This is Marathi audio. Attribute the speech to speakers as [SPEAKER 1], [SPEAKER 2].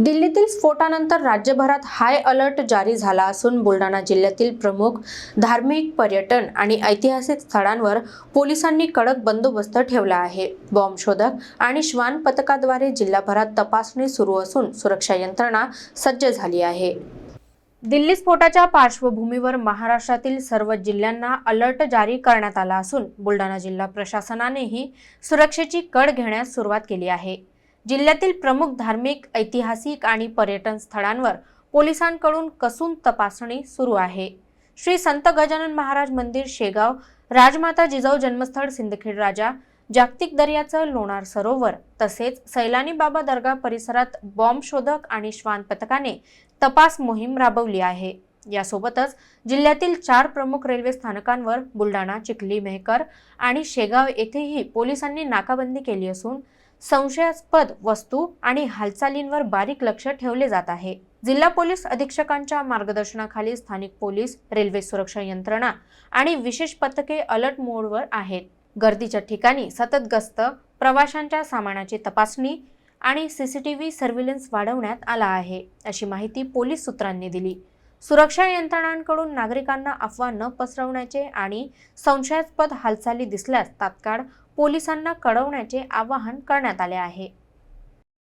[SPEAKER 1] दिल्लीतील स्फोटानंतर राज्यभरात हाय अलर्ट जारी झाला असून बुलढाणा जिल्ह्यातील प्रमुख धार्मिक पर्यटन आणि ऐतिहासिक स्थळांवर पोलिसांनी कडक बंदोबस्त ठेवला आहे. बॉम्बशोधक आणि श्वान पथकाद्वारे जिल्हाभरात तपासणी सुरू असून सुरक्षा यंत्रणा सज्ज झाली आहे. दिल्ली स्फोटाच्या पार्श्वभूमीवर महाराष्ट्रातील सर्व जिल्ह्यांना अलर्ट जारी करण्यात आला असून बुलढाणा जिल्हा प्रशासनानेही सुरक्षेची कड घेण्यास सुरुवात केली आहे. जिल्ह्यातील प्रमुख धार्मिक ऐतिहासिक आणि पर्यटन स्थळांवर पोलिसांकडून कसून तपासणी सुरू आहे. श्री संत गजानन महाराज मंदिर शेगाव राजमाता जिजाऊ जन्मस्थळ सिंदखेड राजा जागतिक दर्याचं लोणार सरोवर तसेच सैलानी बाबा दर्गा परिसरात बॉम्ब शोधक आणि श्वान पथकाने तपास मोहीम राबवली आहे. यासोबतच जिल्ह्यातील चार प्रमुख रेल्वे स्थानकांवर बुलढाणा चिखली मेहकर आणि शेगाव येथेही पोलिसांनी नाकाबंदी केली असून संशयास्पद वस्तू आणि हालचालींवर बारीक लक्ष ठेवले जात आहे. जिल्हा पोलीस अधीक्षकांच्या मार्गदर्शनाखाली स्थानिक पोलीस रेल्वे सुरक्षा यंत्रणा आणि विशेष पथके अलर्ट मोडवर आहेत. गर्दीच्या ठिकाणी सतत गस्त प्रवाशांच्या सामानाची तपासणी आणि सीसीटीव्ही सर्व्हिलन्स वाढवण्यात आला आहे अशी माहिती पोलीस सूत्रांनी दिली. सुरक्षा यंत्रणांकडून नागरिकांना अफवा न पसरवण्याचे आणि संशयास्पद हालचाली दिसल्यास तात्काळ पोलिसांना कळवण्याचे आवाहन करण्यात आले आहे.